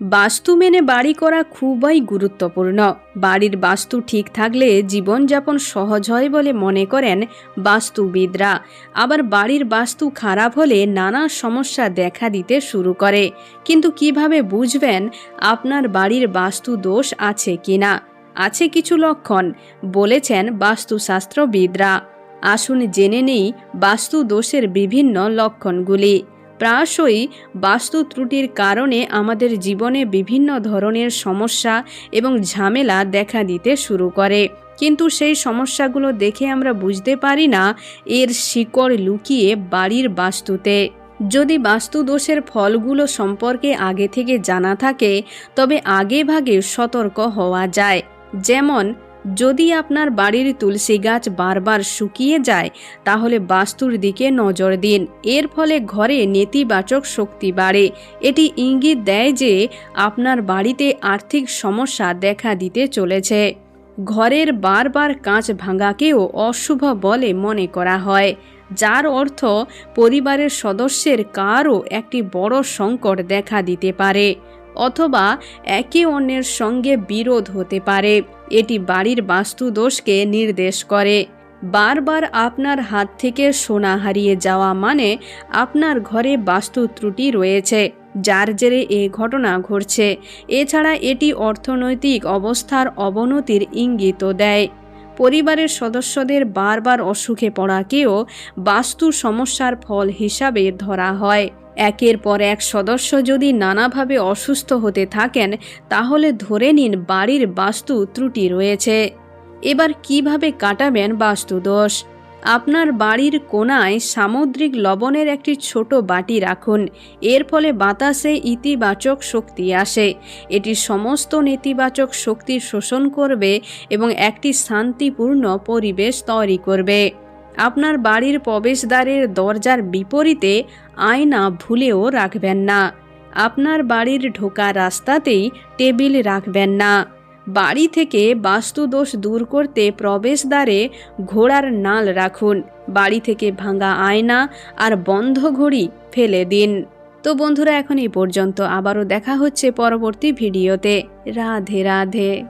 বাস্তু মেনে বাড়ি করা খুবই গুরুত্বপূর্ণ। বাড়ির বাস্তু ঠিক থাকলে জীবনযাপন সহজ হয় বলে মনে করেন বাস্তুবিদরা। আবার বাড়ির বাস্তু খারাপ হলে নানা সমস্যা দেখা দিতে শুরু করে। কিন্তু কীভাবে বুঝবেন আপনার বাড়ির বাস্তু দোষ আছে কিনা? আছে কিছু লক্ষণ, বলেছেন বাস্তুশাস্ত্রবিদরা। আসুন জেনে নেই বাস্তু দোষের বিভিন্ন লক্ষণগুলি। প্রায়শই বাস্তু ত্রুটির কারণে আমাদের জীবনে বিভিন্ন ধরনের সমস্যা এবং ঝামেলা দেখা দিতে শুরু করে। কিন্তু সেই সমস্যাগুলো দেখে আমরা বুঝতে পারি না এর শিকড় লুকিয়ে বাড়ির বাস্তুতে। যদি বাস্তু দোষের ফলগুলো সম্পর্কে আগে থেকে জানা থাকে, তবে আগে ভাগে সতর্ক হওয়া যায়। যেমন যদি আপনার বাড়ির তুলসী গাছ বারবার শুকিয়ে যায়, তাহলে বাস্তুর দিকে নজর দিন। এর ফলে ঘরে নেতিবাচক শক্তি বাড়ে। এটি ইঙ্গিত দেয় যে আপনার বাড়িতে আর্থিক সমস্যা দেখা দিতে চলেছে। ঘরের বারবার কাঁচ ভাঙাকেও অশুভ বলে মনে করা হয়, যার অর্থ পরিবারের সদস্যের কারও একটি বড় সংকট দেখা দিতে পারে। অথবা একে অন্যের সঙ্গে বিরোধ হতে পারে। এটি বাড়ির বাস্তু দোষকে নির্দেশ করে। বারবার আপনার হাত থেকে সোনা হারিয়ে যাওয়া মানে আপনার ঘরে বাস্তু ত্রুটি রয়েছে, যার জেরে এ ঘটনা ঘটছে। এছাড়া এটি অর্থনৈতিক অবস্থার অবনতির ইঙ্গিতও দেয়। পরিবারের সদস্যদের বারবার অসুখে পড়াকেও বাস্তু সমস্যার ফল হিসাবে ধরা হয়। একের পর এক সদস্য যদি নানাভাবে অসুস্থ হতে থাকেন, তাহলে ধরে নিন বাড়ির বাস্তু ত্রুটি রয়েছে। এবার কীভাবে কাটাবেন বাস্তুদোষ? আপনার বাড়ির কোনায় সামুদ্রিক লবণের একটি ছোট বাটি রাখুন। এর ফলে বাতাসে ইতিবাচক শক্তি আসে। এটি সমস্ত নেতিবাচক শক্তি শোষণ করবে এবং একটি শান্তিপূর্ণ পরিবেশ তৈরি করবে। আপনার বাড়ির প্রবেশদ্বারের দরজার বিপরীতে আয়না ভুলেও রাখবেন না। আপনার বাড়ির ঢোকা রাস্তাতেই টেবিল রাখবেন না। বাড়ি থেকে বাস্তুদোষ দূর করতে প্রবেশদ্বারে ঘোড়ার নাল রাখুন। বাড়ি থেকে ভাঙা আয়না আর বন্ধ ঘড়ি ফেলে দিন। তো বন্ধুরা, এখন এই পর্যন্ত। আবারও দেখা হচ্ছে পরবর্তী ভিডিওতে। রাধে রাধে।